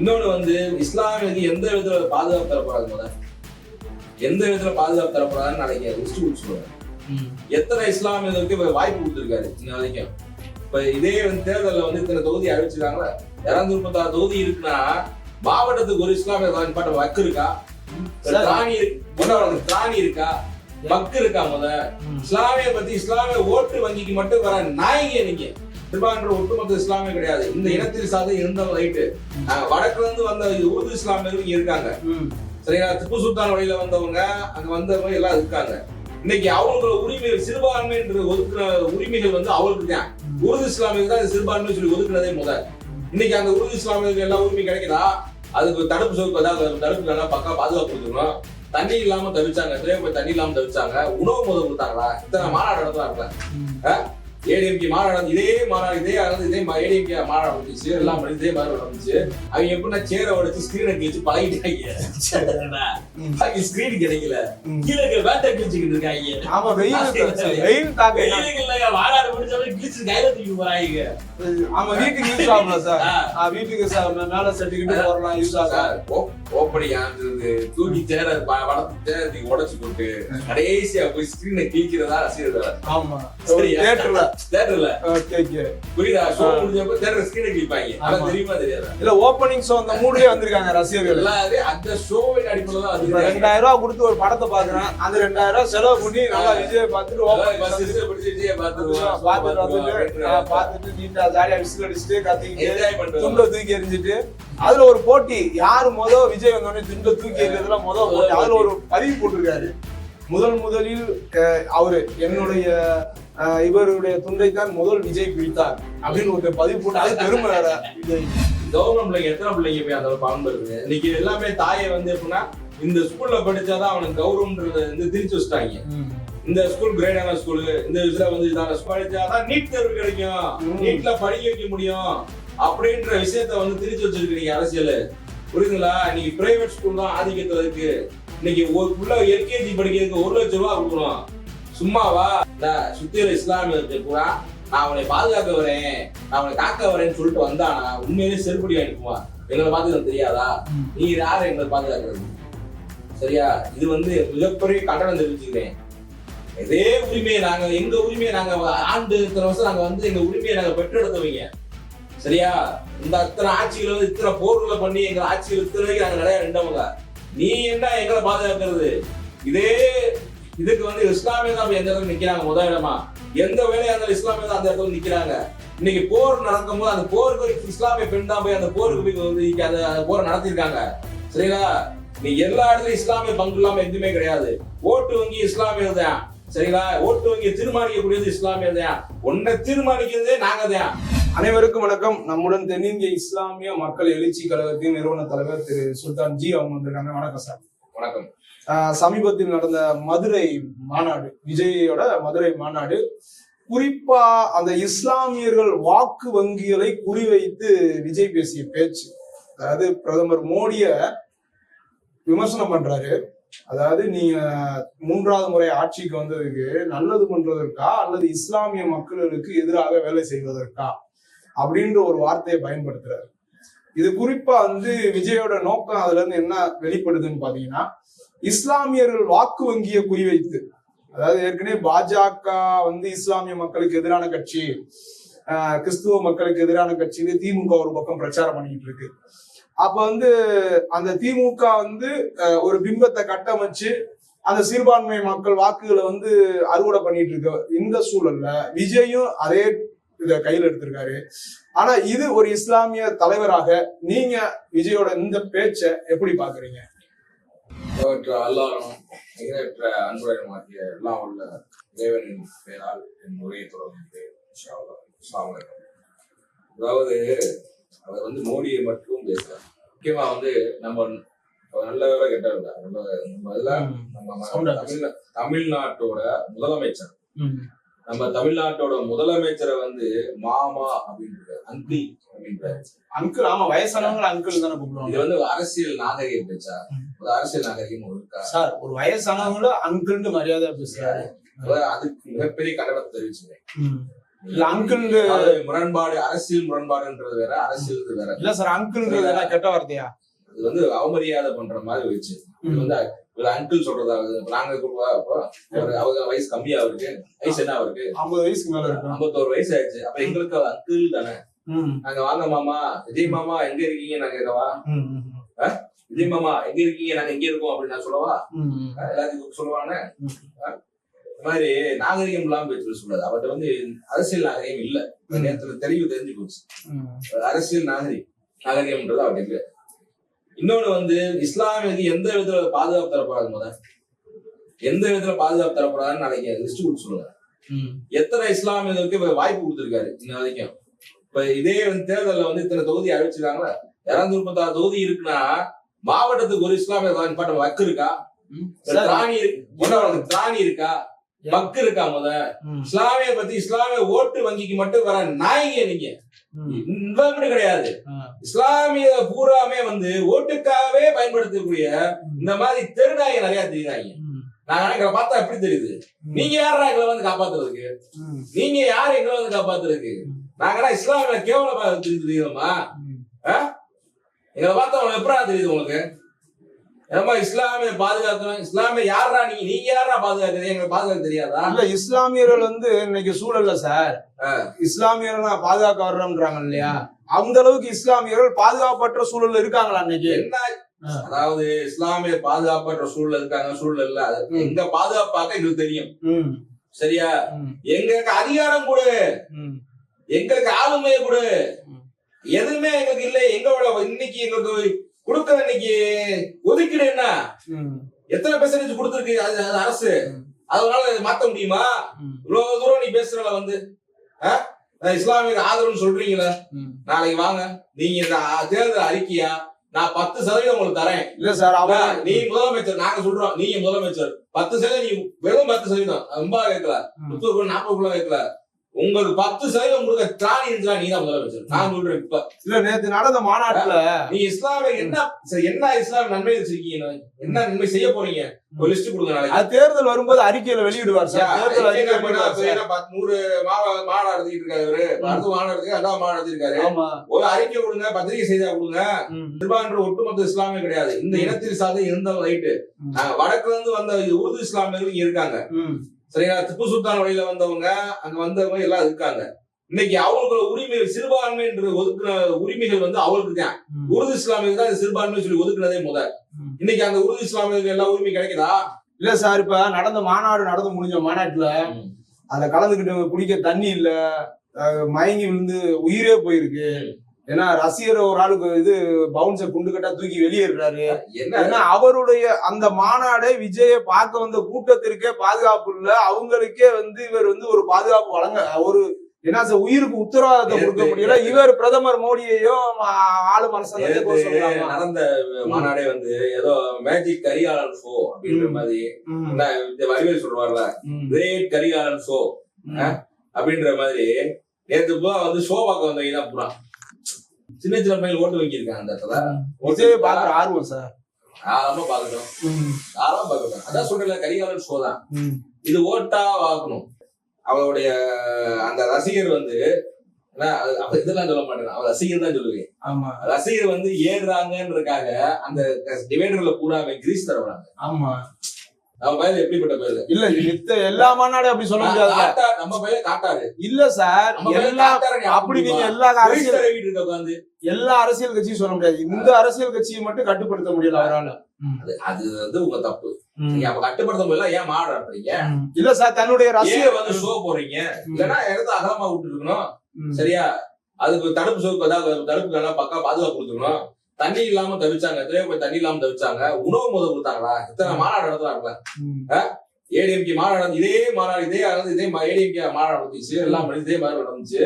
இன்னொன்னு வந்து இஸ்லாமியருக்கு எந்த விதத்துல பாதுகாப்பு தரப்படாது முதல்ல? எந்த விதத்துல பாதுகாப்பு தரப்படாதுன்னு நாளைக்கு லிஸ்ட் கொடுத்துருவாங்க எத்தனை இஸ்லாமியர்களுக்கு இப்ப வாய்ப்பு கொடுத்துருக்காரு இன்ன வரைக்கும்? இப்ப இதே வந்து தேர்தல்ல வந்து இத்தனை தொகுதி அறிவிச்சிருக்காங்களா? இருநூத்தி முப்பத்தாறு தொகுதி இருக்குன்னா மாவட்டத்துக்கு ஒரு இஸ்லாமிய பாட்ட வக்கு இருக்கா. திராணி திராணி இருக்கா? வக்கு இருக்கா முத இஸ்லாமிய பத்தி இஸ்லாமிய ஓட்டு வங்கிக்கு மட்டும் வர நாயங்க நீங்க. திருபான்ற ஒட்டுமொத்த இஸ்லாமிய கிடையாது. இந்த இனத்தில் சார்ந்த இருந்தவங்க ரைட்டு வடக்குல இருந்து வந்த உருது இஸ்லாமியர்கள் இங்க இருக்காங்க. சரியா திப்பு சுல்தான் வழியில வந்தவங்க அங்க வந்தவங்க எல்லாம் இருக்காங்க. இன்னைக்கு அவங்களோட உரிமை சிறுபான்மைன்ற ஒதுக்குற உரிமைகள் வந்து அவங்களுக்கு தான். உருது இஸ்லாமியர்கள் தான் சிறுபான்மை சொல்லி ஒதுக்குனதே முதல் இன்னைக்கு அந்த உருது இஸ்லாமியர்களுக்கு எல்லா உரிமையும் கிடைக்குதா? அதுக்கு தடுப்பு சோப்பு அதாவது தடுப்பு நல்லா பக்கா பாதுகாப்பு கொடுக்கணும் தண்ணி இல்லாம தவிச்சாங்க தண்ணி இல்லாம தவிச்சாங்க. உணவு முதல் கொடுத்தாங்களா? இத்தனை மாநாடு நடத்துறாங்க ஏடிஎம்கே மாநாடு இதே மாநாடு இதே நடந்து இதே ஏடிஎம்கே மாநாடு நடந்துச்சு எல்லாம் பண்ணி இதே மாதிரி நடந்துச்சு அவங்க எப்படின்னா சேரை உடைச்சு ஸ்கிரீனை கிழிச்சு பழகிட்டாங்க. ஸ்கிரீன் கிடைக்கல. கீழே இருக்க வேட்டை கிழிச்சுக்கிட்டு இருக்காங்க. ஆமா வெயில் வெயில் வெயிலுக்கு இல்லையா, மாநாடு முடிஞ்சாலும் கிழிச்சு கையில தூக்கி போறாங்க. ஆமா வீட்டுக்கு யூஸ் ஆகல சார் வீட்டுக்கு சார் மேல செட்டுக்கிட்டு போறலாம் யூஸ் ஆகும் ஓப்பனிங் ஆனது தூக்கி சேர வளர்த்து சேர தூக்கி உடைச்சு போட்டு கடைசியா போய் ஸ்கிரீனை கிழிக்கிறதா ரசிகர்கள். ஆமா. சரியா? தியேட்டர்ல தேட்டர்ல. ஓகே ஓகே புரியுதா? ஷோ முடிஞ்சப்ப தேட்டர் ஸ்கிரீனை கிழிப்பாங்க ஆமா. அதான் தெரியுமா தெரியாதா? இல்ல ஓப்பனிங் ஷோ அந்த மூட்லயே வந்திருக்காங்க ரசிகர்கள். எல்லாரும் அந்த ஷோவின் அடிப்படையில தான் இப்ப வந்து ரெண்டாயிரம் ரூபாய் கொடுத்து ஒரு படத்தை பாக்குறேன் அந்த ரெண்டாயிரம் ரூபாய் செலவு பண்ணி நல்லா விஜய் பார்த்துட்டு பிடிச்சி விஜய பார்த்துட்டு வந்துட்டு பார்த்துட்டு நீட்டா ஜாலியா விசில் அடிச்சுட்டு கத்திக்கிட்டு என்ஜாய் பண்ணிட்டு துண்டை தூக்கி எறிஞ்சிட்டு அதுல ஒரு போட்டி. யாரு முத விஜய் வந்தோடனே துண்டை தூக்கி எறியதுல முத போட்டி. அதுல ஒரு பதிவு போட்டிருக்காரு. முதல் முதலில் அவரு என்னுடைய இவருடைய துண்டை தான் முதல் விஜய் பிடித்தார் அப்படின்னு ஒரு பதிவு போட்டு அது பெருமை வேற. விஜய் கவர்மெண்ட் பிள்ளைங்க எத்தனை பிள்ளைங்க போய் அந்த பலன் பெறுது இன்னைக்கு எல்லாமே தாயை வந்து எப்படின்னா இந்த ஸ்கூல்ல படிச்சாதான் அவனுக்கு கௌரவம்ன்றத வந்து திரிச்சு வச்சுட்டாங்க. இந்த ஸ்கூல் கிரேடான ஸ்கூல் இந்த இதுல வந்து இதான படிச்சாதான் நீட் தேர்வு கிடைக்கும். நீட்ல படிக்க வைக்க முடியும். அப்படின்ற விஷயத்த வந்து திரிச்சு வச்சிருக்கீங்க அரசியல். புரியுதுங்களா? இன்னைக்கு பிரைவேட் ஸ்கூல் தான் ஆதிக்கத்துல இருக்கு. இன்னைக்கு ஒரு புள்ள எல்கேஜி படிக்கிறதுக்கு ஒரு லட்சம் ரூபா கொடுக்குறோம் சும்மாவா? இந்த சுத்தியில இஸ்லாமியத்தை பூரா. நான் அவனை பாதுகாக்க வரேன். நான் அவனை காக்க வரேன்னு சொல்லிட்டு வந்தானா உண்மையிலேயே செருப்படி அனுப்புவான் எங்களை பார்த்து எனக்கு தெரியாதா? நீ யாரு? எங்களை பாதுகாக்கிறது. சரியா? இது வந்து மிகப்பெரிய கண்டனம் தெரிவிச்சுக்கிறேன். இதே உரிமையை நாங்க எங்க உரிமையை நாங்க ஆண்டு இத்தனை வருஷம் நாங்க வந்து எங்க உரிமையை நாங்க பெற்றெடுத்தவங்க. சரியா? இந்த அத்தனை ஆட்சிகள் வந்து இத்தனை போர்களை பண்ணி எங்க ஆட்சிகள் இத்தனை வரைக்கும் நாங்க நிறைய நின்றவங்க. நீ என்ன எங்களை பாதுகாக்கிறது? இதே இதுக்கு வந்து இஸ்லாமிய தான் எந்த இடத்துல நிக்கிறாங்க? முதல் இடமா? எந்த வேலையா இருந்தாலும் இஸ்லாமிய தான் அந்த இடத்துல நிக்கிறாங்க. இன்னைக்கு போர் நடக்கும்போது அந்த போருக்கு இஸ்லாமிய பெண் தான் போய் அந்த போருக்கு போய் அந்த போரை நடத்திருக்காங்க சரிங்களா? நீ எல்லா இடத்துலயும் இஸ்லாமிய பங்கு இல்லாம எதுவுமே கிடையாது. ஓட்டு வங்கி இஸ்லாமியர் தான். சரிங்களா? ஓட்டு வங்கி தீர்மானிக்கக்கூடியது இஸ்லாமியர் தான். உன்னை தீர்மானிக்கிறதே நாங்க தான். அனைவருக்கும் வணக்கம். நம்முடன் தென்னிந்திய இஸ்லாமிய மக்கள் எழுச்சி கழகத்தின் நிறுவன தலைவர் திரு சுல்தான் ஜி அவங்க வந்திருக்காங்க. வணக்கம் சார். வணக்கம். சமீபத்தில் நடந்த மதுரை மாநாடு விஜயோட மதுரை மாநாடு. குறிப்பா அந்த இஸ்லாமியர்கள் வாக்கு வங்கிகளை குறிவைத்து விஜய் பேசிய பேச்சு. அதாவது பிரதமர் மோடிய விமர்சனம் பண்றாரு. அதாவது நீங்க மூன்றாவது முறை ஆட்சிக்கு வந்ததுக்கு நல்லது பண்றதற்கா அல்லது இஸ்லாமிய மக்களுக்கு எதிராக வேலை செய்வதற்கா அப்படின்ற ஒரு வார்த்தையை பயன்படுத்துறாரு. இது குறிப்பா வந்து விஜயோட நோக்கம் அதுல இருந்து என்ன வெளிப்படுதுன்னு பாத்தீங்கன்னா இஸ்லாமியர்கள் வாக்கு வங்கியை குறிவைத்து. அதாவது ஏற்கனவே பாஜக வந்து இஸ்லாமிய மக்களுக்கு எதிரான கட்சி கிறிஸ்துவ மக்களுக்கு எதிரான கட்சின்னு திமுக ஒரு பக்கம் பிரச்சாரம் பண்ணிட்டு இருக்கு. அப்ப வந்து அந்த திமுக வந்து ஒரு பிம்பத்தை கட்டமைச்சு அந்த சிறுபான்மை மக்கள் வாக்குகளை வந்து அறுவடை பண்ணிட்டு இருக்க. இந்த சூழல்ல விஜயும் அதே இத கையில் எடுத்திருக்காரு. ஆனா இது ஒரு இஸ்லாமிய தலைவராக நீங்க விஜயோட இந்த பேச்சை எப்படி பாக்குறீங்க? தேவற்ற அல்லாரும் நிகரற்ற அன்புடனுமாகிய எல்லாம் உள்ள தேவனின் பெயரால் என் உரையை அலைக்கும். அதாவது அவர் வந்து மோடியை மட்டும் பேசுறார். முக்கியமா வந்து நம்ம நல்ல கெட்டவர் நம்ம தமிழ்நா- தமிழ்நாட்டோட முதலமைச்சர். நம்ம தமிழ்நாட்டோட முதலமைச்சரை வந்து மாமா அப்படின்றாரு. அங்கிள் அப்படின்றாரு. அங்கிள் ஆமா வயசானவங்க அங்கிள் தானே இது கூப்பிடுவாங்க வந்து ஒரு அரசியல் நாகரிக பேச்சா ஒரு அரசியல் நாகரிகம் இருக்கா சார் ஒரு வயசானவங்களும் அங்கிள்னு மரியாதை பேசுறாரு. அதுக்கு மிகப்பெரிய கண்டனத்தை தெரிவிச்சுக்கிறேன் இல்ல அங்கிள் முரண்பாடு அரசியல் முரண்பாடுன்றது வேற அரசியல் வேற. இல்ல சார் அங்கிள்ன்றது என்ன கெட்ட வார்த்தையா? இது வந்து அவமரியாதை பண்ற மாதிரி வச்சு. இது வந்து இவர் அங்கிள் சொல்றதாவது நாங்க ஒரு அவங்க வயசு கம்மியா இருக்கு வயசு என்ன அவருக்கு? ஐம்பது வயசுக்கு மேல இருக்கும் ஐம்பத்தோரு வயசு ஆயிடுச்சு. அப்ப எங்களுக்கு அங்கிள் தானே. நாங்க வாங்க மாமா விஜய் மாமா எங்க இருக்கீங்க? நாங்க கேட்கவா ம், ம், விஜய் மாமா எங்க இருக்கீங்க? நாங்க எங்க இருக்கோம்? அப்படின்னு நான் சொல்லவா? ம், ம். எல்லாத்துக்கும் சொல்லுவானே. இந்த மாதிரி நாகரிகம் இல்லாம பேச்சு சொல்லாது அவர்கிட்ட வந்து அரசியல் நாகரிகம் இல்ல. நேரத்துல தெளிவு தெரிஞ்சு போச்சு. அரசியல் நாகரிகம். நாகரிகம்ன்றது அவர்கிட்ட இல்ல இன்னொன்னு வந்து இஸ்லாமியருக்கு எந்த விதத்துல பாதுகாப்பு தரப்படாது முத எந்த விதத்துல பாதுகாப்பு தரப்படாதுன்னு நாளைக்கு லிஸ்ட் கொடுத்து சொல்லுங்க. எத்தனை இஸ்லாமியர்களுக்கு இப்ப வாய்ப்பு கொடுத்திருக்காரு இன்ன வரைக்கும்? இப்ப இதே வந்து தேர்தல்ல வந்து இத்தனை தொகுதி அறிவிச்சிருக்காங்களா இருநூத்தி முப்பத்தாறு தொகுதி இருக்குன்னா மாவட்டத்துக்கு ஒரு இஸ்லாமிய நிப்பாட்ட வக்கு இருக்கா. திராணி திராணி இருக்கா? வக்கு இருக்கா முத. இஸ்லாமிய பத்தி இஸ்லாமிய ஓட்டு வங்கிக்கு மட்டும் வர நாயங்க நீங்க. ம். இன்வெஸ்ட்மெண்ட் கிடையாது. இஸ்லாமிய பூராமே வந்து ஓட்டுக்காகவே பயன்படுத்தக்கூடிய இந்த மாதிரி தெருநாயக நிறைய தெரியுறாங்க. நாங்க எங்களை பார்த்தா எப்படி தெரியுது? நீங்க யாரா எங்களை வந்து காப்பாத்துறதுக்கு. நீங்க யாரு எங்களை வந்து காப்பாத்துறதுக்கு? நாங்கலாம் இஸ்லாமிய கேவலமா தெரியுமா. எங்களை பார்த்தா உங்களுக்கு எப்படா தெரியுது உங்களுக்கு? ஏமா இஸ்லாமிய பாதுகாக்கணும்? இஸ்லாமிய யாரா நீங்க நீங்க யாரா பாதுகாக்குறது? எங்களுக்கு பாதுகாக்க தெரியாதா? இல்ல இஸ்லாமியர்கள் வந்து இன்னைக்கு சூழல்ல சார். இஸ்லாமியர்கள் பாதுகாக்க வர்றோம்ன்றாங்க இல்லையா? அந்த அளவுக்கு இஸ்லாமியர்கள் பாதுகாப்பற்ற சூழல்ல இருக்காங்களா இன்னைக்கு? என்ன. அதாவது இஸ்லாமிய பாதுகாப்பற்ற சூழல் இருக்காங்க சூழல் இல்ல. எங்க பாதுகாப்பாக்க எங்களுக்கு தெரியும். ம். சரியா. எங்களுக்கு அதிகாரம் கொடு. எங்களுக்கு ஆளுமையை கொடு. எதுவுமே எங்களுக்கு இல்லை எங்களோட இன்னைக்கு எங்களுக்கு கொடுக்குற இன்னைக்கு ஒதுக்கீடு என்ன. எத்தனை பெர்சன்டேஜ் கொடுத்துருக்கு அது அரசு. அதனால மாத்த முடியுமா. இவ்வளவு தூரம் நீ பேசுறல வந்து ஆ? நான் இஸ்லாமிய ஆதரவுன்னு சொல்றீங்களா. நாளைக்கு வாங்க நீங்க இந்த தேர்தல் அறிக்கையா நான் பத்து சதவீதம் உங்களுக்கு தரேன் இல்ல சார் அவன் நீ முதலமைச்சர் நாங்க சொல்றோம் நீங்க முதலமைச்சர் பத்து சதவீதம் நீ வெறும் பத்து சதவீதம் ரொம்ப ம். முப்பது நாற்பதுக்குள்ள கேட்கல உங்களுக்கு பத்து சதவீதம் கொடுக்க திராணி இருந்தா நீ தான் முதலமைச்சர் நான் சொல்றேன் இப்ப. இல்ல நேத்து நடந்த மாநாட்டுல நீ இஸ்லாமிய என்ன என்ன இஸ்லாம் நன்மை வச்சிருக்கீங்க என்ன நன்மை செய்ய போறீங்க? ஒரு லிஸ்ட் கொடுங்க நாளைக்கு. அது தேர்தல் வரும்போது அறிக்கையில வெளியிடுவார் சார். நூறு மாநாடு நடத்திட்டு இருக்காரு இவரு. அடுத்த மாநாடு ரெண்டாவது மாநாடு நடத்திருக்காரு. ஒரு அறிக்கை கொடுங்க பத்திரிகை செய்தியா கொடுங்க. நிர்வாகன்ற ஒட்டுமொத்த இஸ்லாமே கிடையாது. இந்த. இனத்தில் சார்ந்த இருந்தவங்க ரைட்டு. வடக்குல இருந்து வந்த உருது இஸ்லாமியர்கள் இங்க இருக்காங்க. சரிங்களா? திப்பு சுல்தான் வழியில வந்தவங்க அங்க வந்தவங்க எல்லாம் இருக்காங்க. இன்னைக்கு அவங்களுக்கு உரிமை சிறுபான்மை என்று ஒதுக்குன உரிமைகள் வந்து அவங்களுக்கு தான். உருது இஸ்லாமியர்கள் தான் சிறுபான்மை சொல்லி ஒதுக்குனதே முத ம். இன்னைக்கு அந்த உருது இஸ்லாமியர்களுக்கு எல்லா உரிமை கிடைக்குதா? இல்ல சார் இப்ப நடந்த மாநாடு நடந்து முடிஞ்ச மாநாட்டுல அதுல கலந்துக்கிட்டு குடிக்க தண்ணி இல்ல மயங்கி விழுந்து உயிரே போயிருக்கு. ஏன்னா ரசிகர் ஒரு ஆளுக்கு இது பவுன்ஸை குண்டு கட்டா தூக்கி வெளியேறாரு ஏன்னா அவருடைய அந்த மாநாடை விஜய பார்க்க வந்த கூட்டத்திற்கே பாதுகாப்பு இல்ல. அவங்களுக்கே வந்து இவர் வந்து ஒரு பாதுகாப்பு வழங்க ஒரு என்ன சார் உயிருக்கு உத்தரவாதத்தை கொடுக்க முடியல? இவர் பிரதமர் மோடியையும் ஆளும் அரசாங்கத்தை குறை நேத்து சொல்லலாமா? நடந்த மாநாடே வந்து ஏதோ மேஜிக் கரிகாலன் ஷோ அப்படின்ற. மாதிரி. வடிவேல் சொல்றாருல ம், கிரேட் கரிகாலன் ஷோ. அப்படின்ற மாதிரி நேத்து பூரா வந்து ஷோ பார்க்க வந்தவங்க தான் பூரா. சின்ன சின்ன பையன் ஓட்டு வாங்கியிருக்காங்க அந்த இடத்துல. விஜய பாக்குற ஆர்வம் சார். தாராளமா பார்க்கட்டும். ம், தாராளமா பார்க்கட்டும். அதான் சொல்றேன்ல கரிகாலன் ஷோ தான். இது ஓட்டா வாக்கணும் அவளுடைய அந்த ரசிகர் வந்து அப்ப இதெல்லாம் சொல்ல மாட்டேன். அவன் ரசிகர் தான் சொல்லுவேன். ஆமா. ரசிகர் வந்து ஏறுறாங்கன்றதுக்காக அந்த டிவைடர்ல பூரா அவன் கிரீஸ் தரவாங்க ஆமா. நம்ம பையன் எப்படிப்பட்ட பையன் இல்ல மித்த எல்லா மாநாடும் அப்படி சொல்ல முடியாது நம்ம பையன் காட்டாரு இல்ல சார் எல்லா அப்படி நீங்க? எல்லா அரசியல் இருக்க உட்காந்து எல்லா அரசியல் கட்சியும் சொல்ல முடியாது. இந்த அரசியல் கட்சியை மட்டும் கட்டுப்படுத்த முடியல அவரால. அது வந்து உங்க தப்பு. நீங்க அப்ப கட்டுப்படுத்த முடியல ஏன் மாடு நடத்துறீங்க ம். இல்ல சார் தன்னுடைய ஏன் ரசிகர் வந்து ஷோ போறீங்க. இல்லன்னா இடத்த அகலமா விட்டு இருக்கணும். சரியா? அதுக்கு தடுப்பு சோப்பு அதாவது தடுப்பு எல்லாம் பக்கா பாதுகாப்பு கொடுத்துக்கணும் தண்ணி இல்லாம தவிச்சாங்க. எத்தனையோ பேர் தண்ணி இல்லாம தவிச்சாங்க. உணவு முத கொடுத்தாங்களா? இத்தனை மாநாடு நடத்துறாங்களா. ஏடிஎம்கே மாநாடு இதே மாநாடு இதே நடந்து இதே ஏடிஎம்கே மாநாடு நடந்துச்சு. எல்லாம் இதே மாதிரி நடந்துச்சு.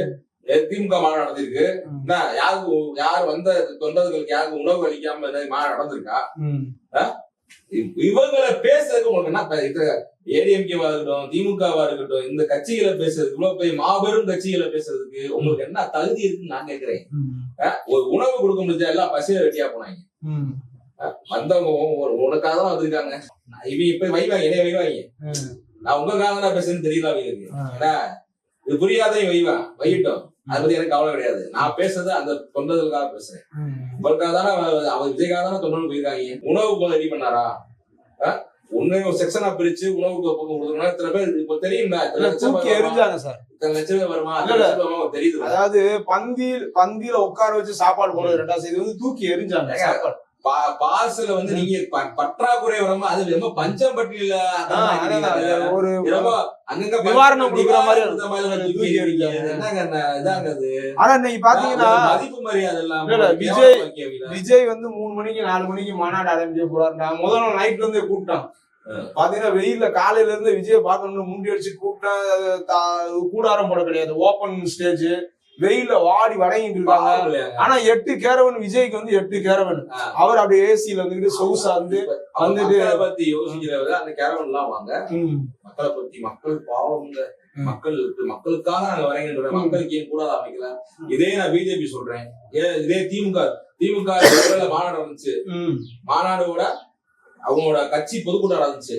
திமுக மாநாடு நடந்திருக்கு. என்ன யாருக்கு யார் வந்த தொண்டர்களுக்கு யாருக்கு உணவு அளிக்காம மாநாடு நடந்திருக்கா? இவங்களை பேசுறதுக்கு உங்களுக்கு என்ன ஏடிஎம்கேவா இருக்கட்டும் திமுகவா இருக்கட்டும் இந்த கட்சிகளை பேசுறதுக்கு இவ்வளவு பெரிய மாபெரும் கட்சிகளை பேசுறதுக்கு உங்களுக்கு என்ன தகுதி இருக்குன்னு நான் கேக்குறேன் ம். ஒரு உணவு கொடுக்க முடிஞ்சா எல்லாம் பசியில வெட்டியா போனாங்க. வந்தவங்க உனக்காக தான் வந்திருக்காங்க இவங்க இப்ப வைவாங்க என்னைய வைவாங்க. நான் உங்களுக்காக தான் பேசுறேன்னு தெரியல அவங்களுக்கு. ஏன்னா இது புரியாதையும் வைவேன் வையிட்டோம் அதை பத்தி எனக்கு கவலை கிடையாது. நான் பேசுறது அந்த தொண்டர்களுக்காக பேசுறேன். உங்களுக்காக தானே அவ- அவர் விஜய்க்காக தானே தொண்டர்கள் போயிருக்காங்க. உணவு ரெடி பண்ணாரா? ஒண்ணு ஒரு செக்ஷனா பிரிச்சு உணவு கொடுக்கணும் இத்தனை பேர் இப்ப தெரியும்ல? இத்தனை லட்சம்? எரிஞ்சாங்க சார். இத்தனை லட்சம் பேர் வருமா? லட்சம் தெரியுது அதாவது பந்தி பந்தியில உட்கார வச்சு சாப்பாடு போடுறது ரெண்டாவது இது வந்து தூக்கி எரிஞ்சாங்க சாப்பாடு. பார்சல வந்து நீங்க பற்றாக்குறை வருமா அது ரொம்ப பஞ்சம் பட்டியல ஒரு ரொம்ப அங்கங்க நிவாரணம் கொடுக்குற மாதிரி கொடுக்குற மாதிரி. என்னங்க என்ன- இதாங்க அது? ஆனா இன்னைக்கு பாத்தீங்கன்னா மதிப்பு மரியாதை இல்லாம விஜய்? விஜய் வந்து மூணு மணிக்கு நாலு மணிக்கு மாநாடு ஆரம்பிக்க போறாருடா முதல் நாள் நைட்ல இருந்தே கூப்பிட்டான். பாத்தீங்கன்னா வெயில்ல காலையில இருந்து விஜய் பார்க்கணும்னு முண்டி அடிச்சு கூப்பிட்டேன் தா- கூடாரம் போட கிடையாது. ஓப்பன் ஸ்டேஜ் வெயில்ல வாடி வடங்கிட்டு இருக்காங்க பாவம்? ஆனா எட்டு கேரவன் விஜய்க்கு வந்து எட்டு கேரவன். அவர் அப்படியே ஏசியில வந்துட்டு சொகுசா வந்து வந்துட்டு- மக்களை பத்தி யோசிக்கிறவங்க அந்த கேரவன் எல்லாம் வாங்க மக்களை பத்தி மக்கள் பாவங்க ம். மக்களுக்கு மக்களுக்காக நாங்க ம். மக்களுக்கு ஏன் கூடாத அமைக்கல. இதே நான் பிஜேபி சொல்றேன். இதே திமுக திமுக மாநாடு வந்துச்சு ம், மாநாடோட அவங்களோட கட்சி பொதுக்கூட்டம் நடந்துச்சு.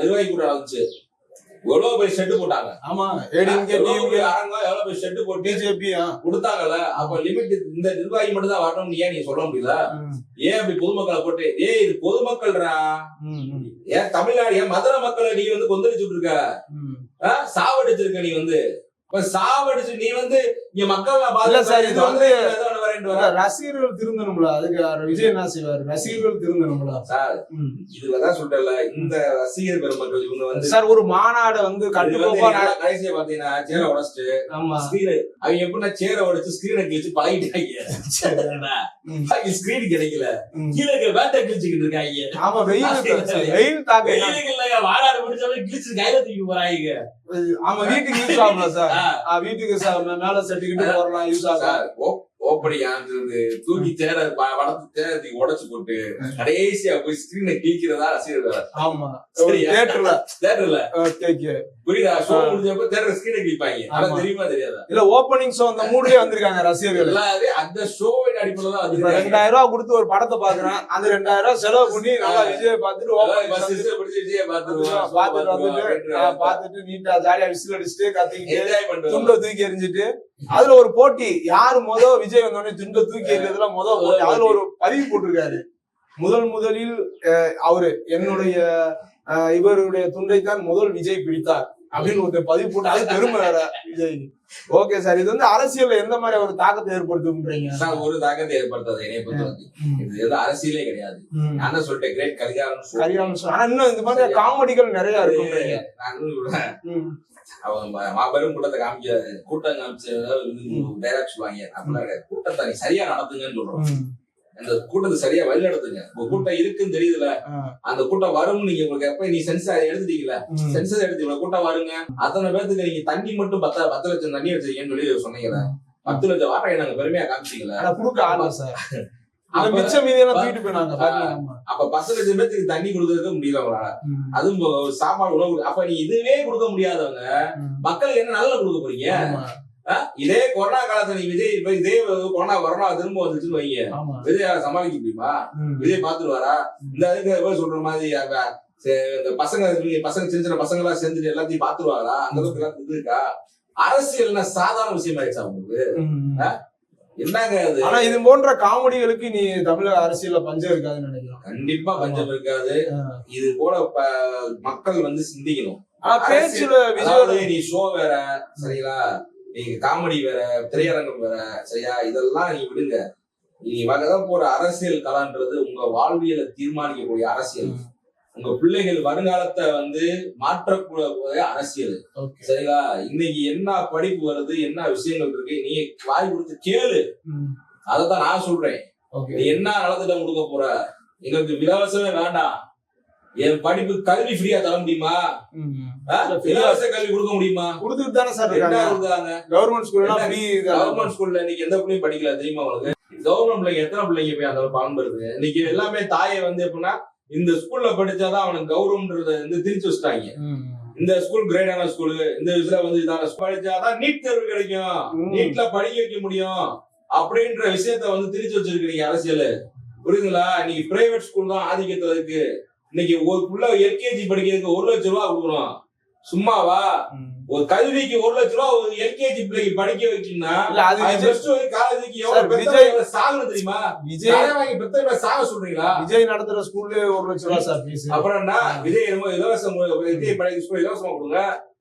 நிர்வாகி கூட்டம் நடந்துச்சு. எவ்வளவு போய் ஷெட்டு போட்டாங்க? ஆமா. அரங்கம் எவ்வளவு போய் ஷெட்டு போட்டு பிஜேபி கொடுத்தாங்கல்ல? அப்ப லிமிட் இந்த நிர்வாகி மட்டும் தான் வரணும்னு ஏன் நீ சொல்ல முடியல? ஏன் அப்படி பொதுமக்களை போட்டு ஏய் இது பொதுமக்கள்ரா? ஏன் தமிழ்நாடு ஏன் மதுரை மக்களை நீ வந்து கொந்தளிச்சுட்டு இருக்க? சாவடிச்சிருக்க நீ வந்து. இப்ப சாவடிச்சு நீ வந்து இங்க மக்கள் இது வந்து- வர ரசிகர்கள் திருந்தணும்ல. அதுக்கு விஜய் என்ன செய்வார்? ரசிகர்கள் திருந்தணும்ல. சார். இதுலதான் சொல்றேன்ல இந்த ரசிகர் பெருமக்கள் இவங்க வந்து சார் ஒரு மாநாடு வந்து எல்லாம் கடைசியா பாத்தீங்கன்னா சேர உடைச்சிட்டு ஆமா. ஸ்கிரீன் அவங்க எப்படின்னா சேர உடைச்சு ஸ்கிரீனை கிழிச்சு பழகிட்டாங்க. ஸ்கிரீன் கிடைக்கல. கீழே இருக்க வேட்டை கிழிச்சுக்கிட்டு இருக்காங்க. ஆமா வெயில் வாடாடு முடிச்சாலும் கிழிச்சு கையில தூக்கி போறாங்க. ஆமா வீட்டுக்கு யூஸ் ஆகும்ல சார். வீட்டுக்கு மேல செட்டுக்கிட்டு போறலாம் யூஸ் ஆகும் சார் ஓ- ஓப்படியான்றது தூக்கி வ- வளர்த்து சேரத்தை உடைச்சு போட்டு கடைசியா போய் ஸ்கிரீனை கிழிக்கிறதா ரசிகர் ஆமா. தேட்டர்ல. ஓகே புரியுதா? ஷோ. முடிஞ்சப்ப தேட்டர் ஸ்கிரீனை கிழிப்பாங்க. ஆனா. தெரியுமா தெரியாதா? இல்ல ஓப்பனிங் ஷோ அந்த மூட்லயே வந்திருக்காங்க ரசிகர்கள். எல்லாரும் அந்த ஷோவின் ரெண்டாயிரம் ரூபாய் கொடுத்து ஒரு படத்தை பாக்குறேன் அந்த ரெண்டாயிரம் ரூபாய் செலவு பண்ணி நல்லா விஜய் பார்த்துட்டு பார்த்துட்டு நீட்டா ஜாலியா விசில் அடிச்சுட்டு கத்திக்கிட்டு துண்டை தூக்கி எறிஞ்சிட்டு அதுல ஒரு போட்டி யாரு முத விஜய் வந்தோடனே துண்டை தூக்கி எறியதுல முத போட்டி. அதுல ஒரு பதிவு போட்டிருக்காரு. முதல் முதலில் அவரு என்னுடைய இவருடைய துண்டை தான் முதல் விஜய் பிடித்தார். அப்படின்னு ஒருத்தர் பதிவு போட்டு அது பெருமை வேற விஜய். ஓகே சார் இது வந்து அரசியல்ல எந்த மாதிரி ஒரு தாக்கத்தை ஏற்படுத்தும்ன்றீங்க? நான் ஒரு தாக்கத்தை ஏற்படுத்தாது என்னைய பொறுத்தவரைக்கும் இது எதுவும் அரசியலே கிடையாது. நான் தான் சொல்லிட்டேன் கிரேட் சரியான சொல். ஆனா இன்னும் இந்த மாதிரி காமெடிகள் நிறைய இருக்கும்ன்றீங்க. நான். அவங்க மாபெரும் கூட்டத்தை காமிக்க கூட்டம் காமிச்சு டைரக்ட் சொல்லுவாங்க. கிடையாது. கூட்டத்தை சரியா நடத்துங்கன்னு சொல்றோம். அந்த கூட்டத்தை சரியா வழி நடத்துங்க உங்க கூட்டம் இருக்குன்னு தெரியுதுல. அந்த கூட்டம் வரும்னு நீங்க உங்களுக்கு எப்ப நீ சென்சர் எடுத்துட்டீங்களா ம். சென்சஸ் எடுத்து கூட்டம் வருங்க. அத்தனை பேர்த்துக்கு நீங்க தண்ணி மட்டும் பத்த பத்து லட்சம் தண்ணி வச்சிருக்கீங்கன்னு சொல்லி சொன்னீங்களா பத்து லட்சம் வாட்டரை நாங்க பெருமையா காமிச்சீங்களா ஆனா குடுக்க ஆளு சார். அப்ப- பத்து லட்சம் பேர்த்துக்கு தண்ணி கொடுக்கறதுக்கு முடியல உங்களால. ம். அதுவும் சாப்பாடு உணவு அப்ப நீ இதுவே கொடுக்க முடியாதவங்க. மக்களுக்கு என்ன நல்ல கொடுக்க போறீங்க. இதே கொரோனா காலத்துல நீ விஜய் இப்ப இதே கொரோனா கொரோனா திரும்ப வந்துச்சுன்னு வைங்க. ஆமா. விஜயால சமாளிக்க முடியுமா. விஜய் பாத்துருவாரா இந்த அதுக்கு சொல்ற மாதிரி இந்த பசங்க பசங்க சின்ன சின்ன பசங்க எல்லாம் சேர்ந்துட்டு எல்லாத்தையும் பாத்துருவாரா அந்த அளவுக்கு எல்லாம் இது இருக்கா? அரசியல்னா சாதாரண விஷயம் ஆயிடுச்சா உங்களுக்கு. என்னங்க அது? ஆனா இது போன்ற காமெடிகளுக்கு நீ தமிழக அரசியல்ல பஞ்சம் இருக்காதுன்னு நினைக்கிறேன். கண்டிப்பா பஞ்சம் இருக்காது. இது போல மக்கள் வந்து சிந்திக்கணும். ஆனா பேச்சுல அதாவது நீ ஷோ வேற சரிங்களா? நீங்க காமெடி வேற திரையரங்கம் வேற சரியா? இதெல்லாம் நீ விடுங்க. நீ வகதான் போற அரசியல் கலான்றது உங்க வாழ்வியலை தீர்மானிக்கக்கூடிய அரசியல். உங்க பிள்ளைகள் வருங்காலத்தை வந்து மாற்றக்கூடிய அரசியல். சரிங்களா? இன்னைக்கு என்ன படிப்பு வருது என்ன விஷயங்கள் இருக்கு நீ வாய் கொடுத்து கேளு. ம். அதத்தான் நான் சொல்றேன். நீ என்ன நலத்திட்டம் கொடுக்க போற? எங்களுக்கு இலவசமே வேண்டாம். என் படிப்பு கல்வி ஃப்ரீயா தர முடியுமா? இலவச கல்வி கொடுக்க முடியுமா? கொடுத்துட்டு தானே சார் என்ன இருக்காங்க. கவர்மெண்ட் ஸ்கூல் எல்லாம் என்ன? ஃப்ரீ கவர்மெண்ட் ஸ்கூல்ல இன்னைக்கு எந்த பிள்ளையும் படிக்கல தெரியுமா உங்களுக்கு? கவர்மெண்ட் பிள்ளைங்க எத்தனை பிள்ளைங்க போய் அந்த பலன் பெறுது? இன்னைக்கு எல்லாமே தாயை வந்து எப்படின்னா இந்த ஸ்கூல்ல படிச்சாதான் அவனுக்கு கௌரவம்ன்றத வந்து திரிச்சு வச்சுட்டாங்க. இந்த ஸ்கூல் கிரேடான ஸ்கூலு இந்த இதுல வந்து இதான படிச்சாதான் நீட் தேர்வு கிடைக்கும். நீட்ல படிக்க வைக்க முடியும். அப்படின்ற விஷயத்த வந்து திரிச்சு வச்சிருக்கீங்க அரசியல். புரியுதுங்களா? இன்னைக்கு பிரைவேட் ஸ்கூல் தான் ஆதிக்கத்துல இருக்கு. இன்னைக்கு ஒரு புள்ள எல்கேஜி படிக்கிறதுக்கு ஒரு லட்சம் ரூபா கொடுக்கணும் சும்மாவா. ஒரு கல்விக்கு ஒரு லட்ச ரூபா ஒரு எல்கேஜி பிள்ளைக்கு படிக்க வைக்கணும்னா இல்ல அது விஜய் பிளஸ் டூ காலேஜுக்கு எவ்வளவு விஜய்- சாகணும் தெரியுமா? விஜய் வாங்கி பெத்தவங்க சாக சொல்றீங்களா? விஜய் நடத்துற ஸ்கூல்ல ஒரு லட்சம் ரூபா சார் ஃபீஸ் அப்புறம் என்ன விஜய் என்னமோ இலவசம் விஜய் படிக்க ஸ்கூல் இலவசமா கொடுங்க.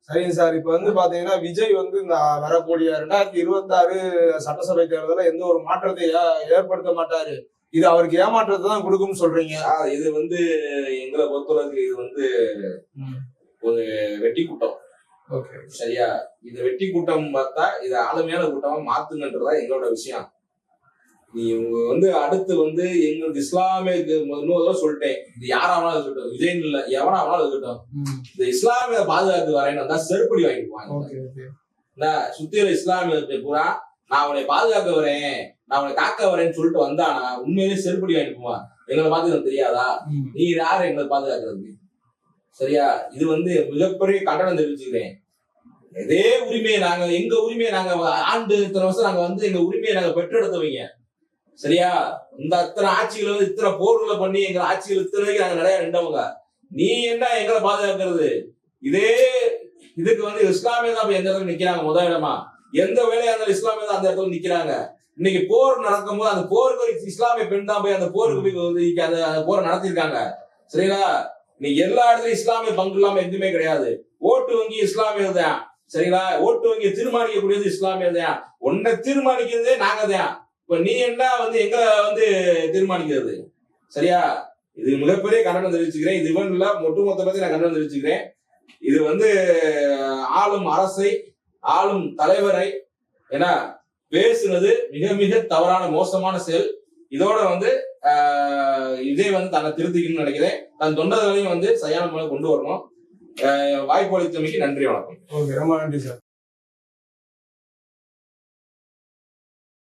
சரிங்க சார் இப்ப வந்து பாத்தீங்கன்னா விஜய் வந்து இந்த வரக்கூடிய ரெண்டாயிரத்தி இருபத்தி ஆறு சட்டசபை தேர்தலில் எந்த ஒரு மாற்றத்தை ஏற்படுத்த மாட்டாரு. இது அவருக்கு ஏமாற்றத்தை தான் கொடுக்கும்னு சொல்றீங்க. இது வந்து எங்களை பொறுத்தளவுக்கு இது வந்து வெட்டி கூட்டம். சரியா? இது வெட்டி கூட்டம் பார்த்தா இது ஆளுமையான கூட்டமா மாத்துங்கன்றதா எங்களோட விஷயம். நீ உங்க வந்து அடுத்து வந்து எங்களுக்கு இஸ்லாமியக்கு இன்னொரு சொல்லிட்டேன். இது யாராவனாலும் இருக்கட்டும். விஜய் இல்ல எவனாவனாலும் இருக்கட்டும். இந்த இஸ்லாமிய பாதுகாத்து வரேன்னு வந்தா செருப்படி வாங்கிக்குவாங்க என்ன சுத்தியில இஸ்லாமியத்தை பூரா நான் அவனை பாதுகாக்க வரேன். நான் அவனை காக்க வரேன்னு சொல்லிட்டு வந்தானா உண்மையிலேயே செருப்படி வாங்கிக்குவான் எங்களை பார்த்து எனக்கு தெரியாதா? நீ யாரு? எங்களை பாதுகாக்கிறதுக்கு. சரியா? இது வந்து மிகப்பெரிய கண்டனம் தெரிவிச்சுக்கிறேன். இதே உரிமையை நாங்க எங்க உரிமையை நாங்க ஆண்டு இத்தனை வருஷம் நாங்க வந்து எங்க உரிமையை நாங்க பெற்றெடுத்தவங்க. சரியா? இந்த அத்தனை ஆட்சிகள் வந்து இத்தனை போர்களை பண்ணி எங்க ஆட்சிகள் இத்தனைக்கு நாங்க நிறைய நின்றவங்க. நீ என்ன எங்களை பாதுகாக்கிறது? இதே இதுக்கு வந்து இஸ்லாமிய தான் எந்த இடத்துல நிக்கிறாங்க முதல் இடமா? எந்த வேலையா இருந்தாலும் இஸ்லாமிய தான் அந்த இடத்துல நிக்கிறாங்க. இன்னைக்கு போர் நடக்கும்போது அந்த போருக்கு இஸ்லாமிய பெண் தான் போய் அந்த போருக்கு போய் வந்து அந்த போரை நடத்திருக்காங்க சரிங்களா? நீ எல்லா இடத்துலயும் இஸ்லாமிய பங்கு இல்லாம எதுவுமே கிடையாது. ஓட்டு வங்கி இஸ்லாமியர் தான். சரிங்களா? ஓட்டு வங்கி தீர்மானிக்கக்கூடியது இஸ்லாமியர் தான். உன்னை தீர்மானிக்கிறதே நாங்க தான். இப்ப நீ என்ன வந்து எங்க வந்து தீர்மானிக்கிறது? சரியா? இது மிகப்பெரிய கண்டனம் தெரிவிச்சுக்கிறேன். இது இவன் இல்ல ஒட்டுமொத்த பத்தி நான் கண்டனம் தெரிவிச்சுக்கிறேன். இது வந்து ஆளும் அரசை ஆளும் தலைவரை ஏன்னா பேசுனது மிக மிக தவறான மோசமான செயல். இதோட வந்து இதே வந்து தன்னை திருத்திக்கணும்னு நினைக்கிறேன். தன் தொண்டர்களையும் வந்து சரியான முறையில் கொண்டு வரணும். வாய்ப்பு அளித்தமைக்கு நன்றி வணக்கம். ஓகே ரொம்ப நன்றி சார்.